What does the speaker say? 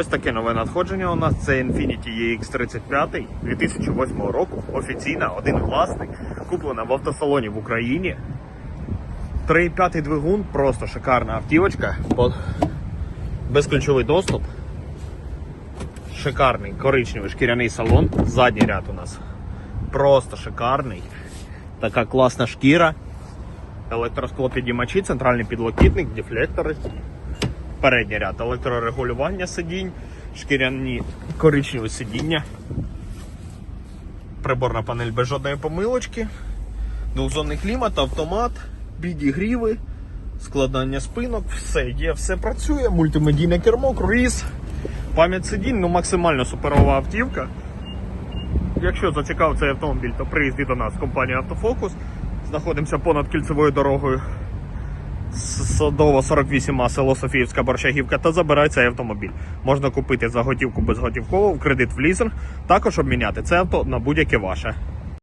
Ось таке нове надходження у нас. Це Infiniti EX35 2008 року. Офіційна, один власник. Куплена в автосалоні в Україні. 3,5 двигун, просто шикарна автівочка. Безключовий доступ. Шикарний коричневий шкіряний салон. Задній ряд у нас просто шикарний. Така класна шкіра. Електросклопідіймачі, центральний підлокітник, дефлектори. Передній ряд електрорегулювання сидінь, шкіряні коричневі сидіння. Приборна панель без жодної помилочки. Двохзонний клімат, автомат, підігріви, складання спинок, все є, все працює, мультимедійне кермо, круїз, пам'ять сидінь, ну максимально суперова автівка. Якщо зацікавив цей автомобіль, то приїзди до нас в компанію Автофокус. Знаходимося понад кільцевою дорогою Садово 48А, село Софіївська Борщагівка та забирай цей автомобіль. Можна купити за готівку безготівково, в кредит в лізинг, також обміняти це авто на будь-яке ваше.